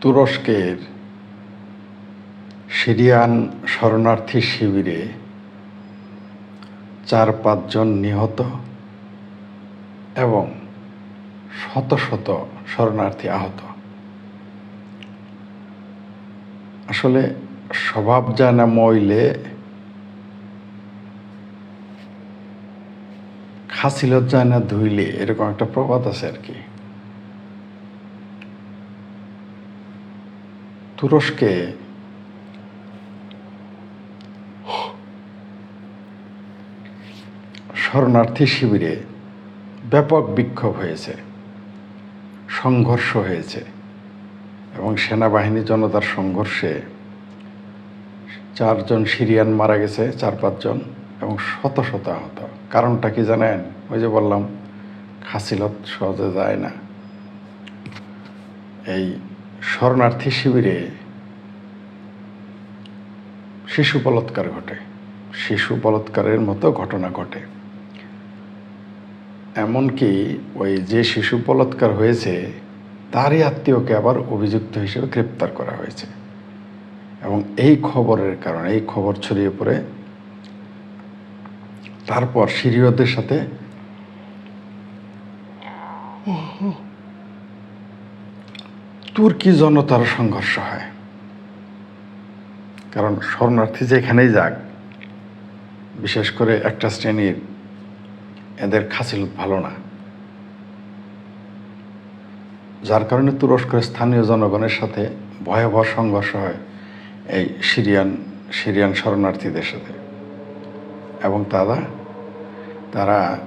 তুরস্কের সিরিয়ান শরণার্থী শিবিরে চার পাঁচজন নিহত এবং শত শত শরণার্থী আহত। আসলে স্বভাব যায় না মইলে খাসিলত যায় না ধুইলে এরকম একটা প্রবাদ আছে আর কি। তুরস্কে। শরণার্থী শিবিরে ব্যাপক বিক্ষোভ হয়েছে, সংঘর্ষ হয়েছে এবং সেনাবাহিনী জনতার সংঘর্ষে চারজন সিরিয়ান মারা গেছে, চার পাঁচজন এবং শত শত আহত। কারণটা কি জানেন? ওই যে বললাম, খাসিলত সহজে যায় না। এই শরণার্থী শিবিরে শিশু বলৎকার ঘটে। শিশু বলৎকারের মতো ঘটনা ঘটে। এমনকি ওই যে শিশু বলৎকার হয়েছে, তারই আত্মীয়কে আবার অভিযুক্ত হিসেবে গ্রেপ্তার করা হয়েছে। এবং এই খবরের কারণে, এই খবর ছড়িয়ে পড়ে। তারপর সিরিয়দের সাথে তুর্কি জনতার সংঘর্ষ হয়। কারণ শরণার্থী যেখানেই যাক, বিশেষ করে একটা শ্রেণির, এদের খাসিলত ভালো না। যার কারণে তুরস্কের স্থানীয় জনগণের সাথে ভয়াবহ সংঘর্ষ হয় এই সিরিয়ান সিরিয়ান শরণার্থীদের সাথে। এবং তারা তারা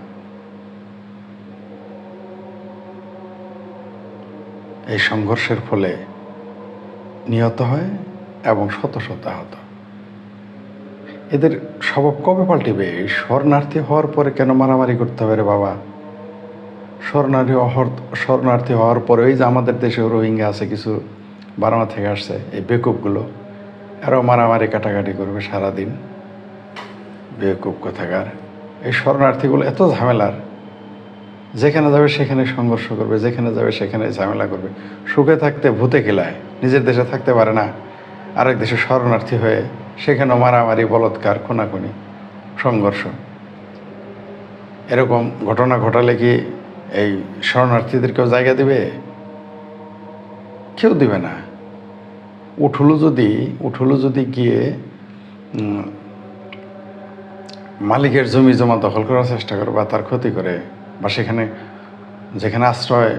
এই সংঘর্ষের ফলে নিহত হয় এবং শত শত আহত এদের স্বভাব কবে পাল্টিবে শরণার্থী হওয়ার পরে কেন মারামারি করতে হবে রে বাবা? শরণার্থী হওয়ার শরণার্থী হওয়ার পরে ওই যে আমাদের দেশে রোহিঙ্গা আছে, কিছু বার্মা থেকে আসছে, এই বেকুবগুলো। আরও মারামারি কাটাকাটি করবে সারাদিন। বেকুব কোথাকার? এই শরণার্থীগুলো এত ঝামেলার। যেখানে যাবে সেখানে সংঘর্ষ করবে, যেখানে যাবে সেখানে ঝামেলা করবে। সুখে থাকতে ভূতে খেলায়, নিজের দেশে থাকতে পারে না। আরেক দেশে শরণার্থী হয়ে সেখানেও মারামারি, বলৎকার, খুনাখুনি, সংঘর্ষ। এরকম ঘটনা ঘটালে কি এই শরণার্থীদের কেউ জায়গা দিবে? কেউ দিবে না। উঠল যদি উঠল যদি গিয়ে মালিকের জমি জমা দখল করার চেষ্টা করে বা তার ক্ষতি করে বা সেখানে, যেখানে আশ্রয়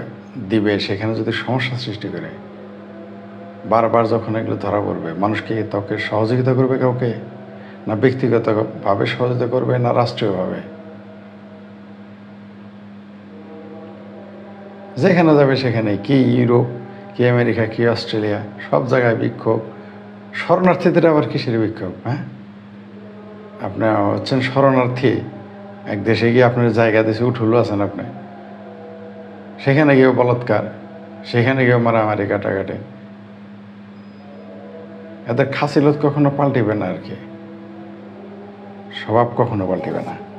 দিবে, সেখানে যদি সমস্যা সৃষ্টি করে, বারবার যখন এগুলো ধরা পড়বে, মানুষকে তাকে সহযোগিতা করবে কাউকে? না ব্যক্তিগতভাবে সহযোগিতা করবে, না রাষ্ট্রীয়ভাবে? যেখানে যাবে সেখানে, কি ইউরোপ, কি আমেরিকা, কি অস্ট্রেলিয়া, সব জায়গায় বিক্ষোভ। শরণার্থীদের আবার কিসের বিক্ষোভ হ্যাঁ? আপনি হচ্ছেন শরণার্থী। এক দেশে গিয়ে আপনার জায়গা দেশে উঠুলো আছেন আপনি। সেখানে গিয়েও বলৎকার, সেখানে গিয়েও মারামারি কাটাকাটি। এদের খাসিলত কখনো পাল্টিবে না আর কি। স্বভাব কখনো পাল্টিবে না।